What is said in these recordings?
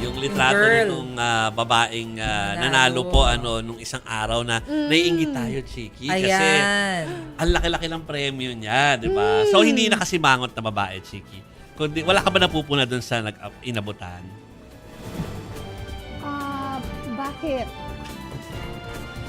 Yung litrato Girl. nitong ah, babaeng ah, nanalo po ano nung isang araw na naiingit tayo, Chiki. Kasi Ayan. ang laki-laki ng premyo niya, di ba? So, hindi na kasi mangot na babae, Chiki. Kundi, wala ka ba napupuna doon sa nag inabutan? Ah, bakit?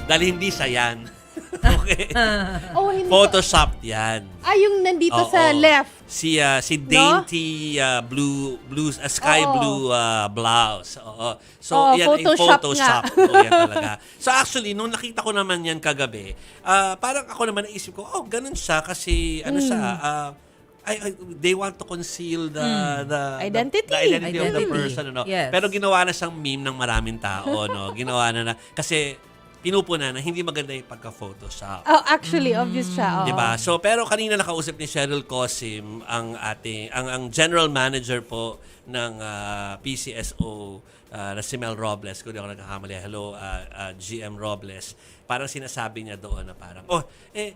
Dahil hindi siya yan. okay? Oh, hindi. Photoshopped yan. Ah, yung nandito Oo. sa left. Si ah, si dainty ah, blue blue ah, sky Oo. blue ah, blouse. Oo. So Oo, yan ay Photoshop Photoshop. Oo, yan talaga. So actually nung nakita ko naman yan kagabi, ah, parang ako naman naisip ko, oh, ganun siya kasi ano siya, Hmm. ah, ay, ay, they want to conceal the the Identity. the, the identity, of the Identity. person ano. Yes. Pero ginawa na siyang meme ng maraming tao no. Ginawa na na kasi pinupuna na hindi maganda yung pagka-photoshop. Oh, actually, obvious siya. oo. 'Di ba? So pero kanina nakausap ni Cheryl Cosim ang ating ang ang general manager po ng ah, PCSO ah, na si Mel Robles, kung di ako nagkakamali. Hello ah, ah, GM Robles. Parang sinasabi niya doon na parang oh eh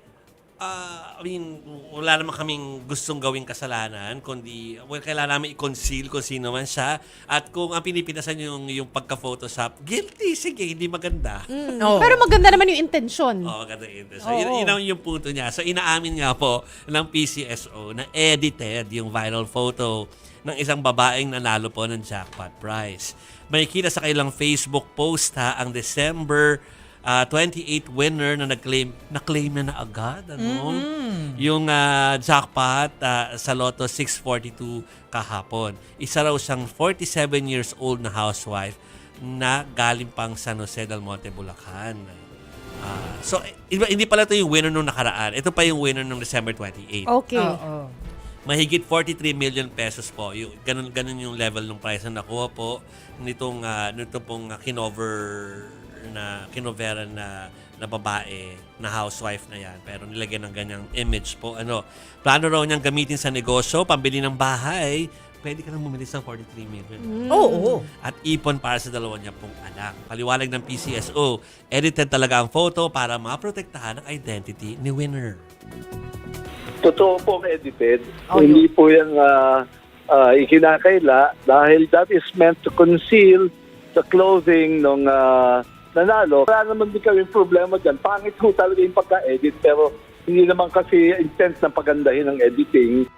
ah, I mean, wala naman kaming gustong gawing kasalanan, kundi well, kailangan namin i-conceal kung sino man siya. At kung ang pinipinasan yung, yung pagka-photoshop, guilty, sige, hindi maganda. Oo. Pero maganda naman yung intention. Oo, maganda yun. So, Oo. yun, yun ang yung punto niya. So, inaamin nga po ng PCSO na edited yung viral photo ng isang babaeng nanalo po ng jackpot prize. May kita sa kailang Facebook post ha, ang December ah, 28 winner na nag-claim, na-claim na na agad. Ano? Yung ah, jackpot ah, sa Lotto 642 kahapon. Isa raw siyang 47 years old na housewife na galing pang San Jose del Monte, Bulacan. Ah, so, iba- hindi pala ito yung winner nung nakaraan. Ito pa yung winner nung December 28. Okay. Oo. Mahigit 43 million pesos po. Yung, ganun, ganun yung level ng price na nakuha po nitong, ah, nito pong ah, kinover na kinoveran na na babae na housewife na yan pero nilagyan ng ganyang image po ano plano raw niyang gamitin sa negosyo pambili ng bahay pwede ka nang bumili sa 43 million Oo. at ipon para sa dalawa niya pong anak. Paliwanag ng PCSO, edited talaga ang photo para maprotektahan ang identity ni winner. Totoo pong edited. Oh, Hindi po yan ah, ah, ikinakaila dahil that is meant to conceal the clothing ng nanalo. Wala naman din kami problema dyan. Pangit po talaga yung pagka-edit pero hindi naman kasi intent na pagandahin ng editing.